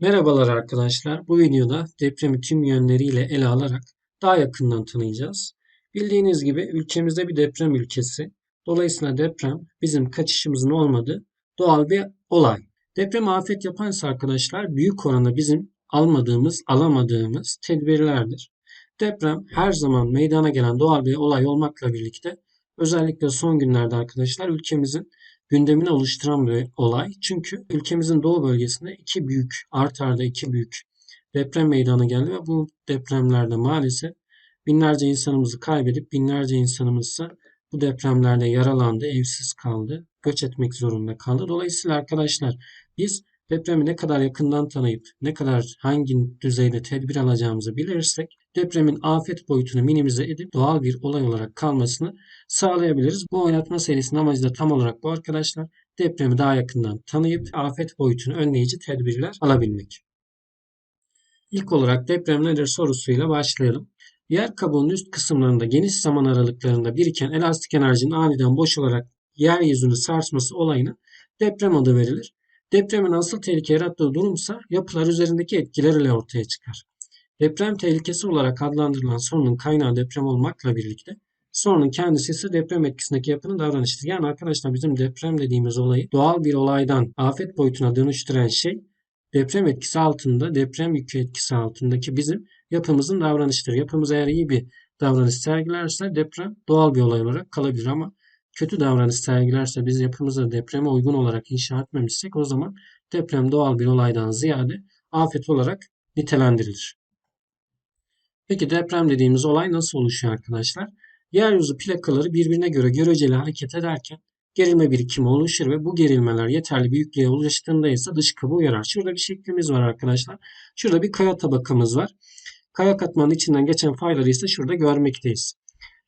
Merhabalar arkadaşlar. Bu videoda depremi tüm yönleriyle ele alarak daha yakından tanıyacağız. Bildiğiniz gibi ülkemizde bir deprem ülkesi. Dolayısıyla deprem bizim kaçışımızın olmadığı doğal bir olay. Deprem afet yapansa arkadaşlar büyük oranda bizim almadığımız, alamadığımız tedbirlerdir. Deprem her zaman meydana gelen doğal bir olay olmakla birlikte özellikle son günlerde arkadaşlar ülkemizin gündemini oluşturan bir olay. Çünkü ülkemizin doğu bölgesinde iki büyük, art arda iki büyük deprem meydana geldi ve bu depremlerde maalesef binlerce insanımızı kaybedip binlerce insanımız ise bu depremlerde yaralandı, evsiz kaldı, göç etmek zorunda kaldı. Dolayısıyla arkadaşlar biz depremi ne kadar yakından tanıyıp ne kadar hangi düzeyde tedbir alacağımızı bilirsek depremin afet boyutunu minimize edip doğal bir olay olarak kalmasını sağlayabiliriz. Bu oynatma serisinin amacı da tam olarak bu arkadaşlar. Depremi daha yakından tanıyıp afet boyutunu önleyici tedbirler alabilmek. İlk olarak deprem nedir sorusuyla başlayalım. Yer kabuğunun üst kısımlarında geniş zaman aralıklarında biriken elastik enerjinin aniden boşalarak yeryüzünü sarsması olayına deprem adı verilir. Depremin asıl tehlike yarattığı durumsa yapılar üzerindeki etkiler ile ortaya çıkar. Deprem tehlikesi olarak adlandırılan sorunun kaynağı deprem olmakla birlikte sorunun kendisi ise deprem etkisindeki yapının davranışıdır. Yani arkadaşlar bizim deprem dediğimiz olayı doğal bir olaydan afet boyutuna dönüştüren şey deprem etkisi altında, deprem yükü etkisi altındaki bizim yapımızın davranışıdır. Yapımız eğer iyi bir davranış sergilerse deprem doğal bir olay olarak kalabilir ama kötü davranış sergilerse biz yapımızı depreme uygun olarak inşa etmemişsek o zaman deprem doğal bir olaydan ziyade afet olarak nitelendirilir. Peki deprem dediğimiz olay nasıl oluşuyor arkadaşlar? Yeryüzü plakaları birbirine göre göreceli hareket ederken gerilme birikimi oluşur ve bu gerilmeler yeterli büyüklüğe ulaştığında ise dış kabı uyarar. Şurada bir şeklimiz var arkadaşlar. Şurada bir kaya tabakamız var. Kaya katmanın içinden geçen fayları ise şurada görmekteyiz.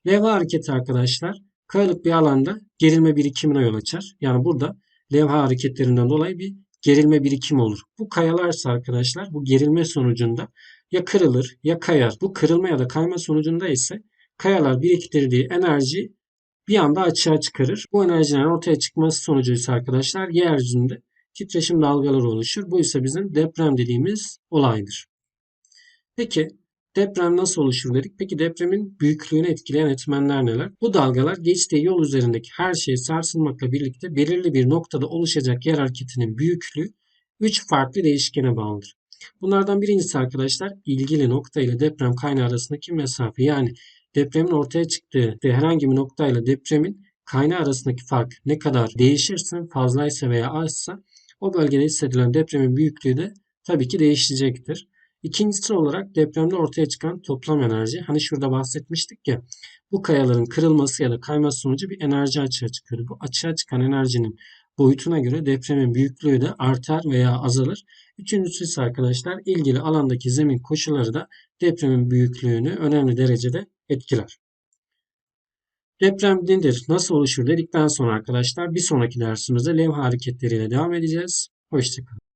Levha hareketi arkadaşlar kayalık bir alanda gerilme birikimine yol açar. Yani burada levha hareketlerinden dolayı bir gerilme birikimi olur. Bu kayalarsa arkadaşlar bu gerilme sonucunda ya kırılır ya kayar. Bu kırılma ya da kayma sonucunda ise kayalar biriktirdiği enerji bir anda açığa çıkarır. Bu enerjinin ortaya çıkması sonucu ise arkadaşlar yeryüzünde titreşim dalgaları oluşur. Bu ise bizim deprem dediğimiz olaydır. Peki deprem nasıl oluşur dedik. Peki depremin büyüklüğünü etkileyen etmenler neler? Bu dalgalar geçtiği yol üzerindeki her şeyi sarsılmakla birlikte belirli bir noktada oluşacak yer hareketinin büyüklüğü 3 farklı değişkene bağlıdır. Bunlardan birincisi arkadaşlar ilgili nokta ile deprem kaynağı arasındaki mesafe yani depremin ortaya çıktığı herhangi bir noktayla depremin kaynağı arasındaki fark ne kadar değişirse fazlaysa veya azsa o bölgede hissedilen depremin büyüklüğü de tabii ki değişecektir. İkincisi olarak depremde ortaya çıkan toplam enerji. Hani şurada bahsetmiştik ya bu kayaların kırılması ya da kayması sonucu bir enerji açığa çıkıyor. Bu açığa çıkan enerjinin boyutuna göre depremin büyüklüğü de artar veya azalır. Üçüncüsü ise arkadaşlar ilgili alandaki zemin koşulları da depremin büyüklüğünü önemli derecede etkiler. Deprem nedir, nasıl oluşur dedikten sonra arkadaşlar bir sonraki dersimizde levha hareketleriyle devam edeceğiz. Hoşçakalın.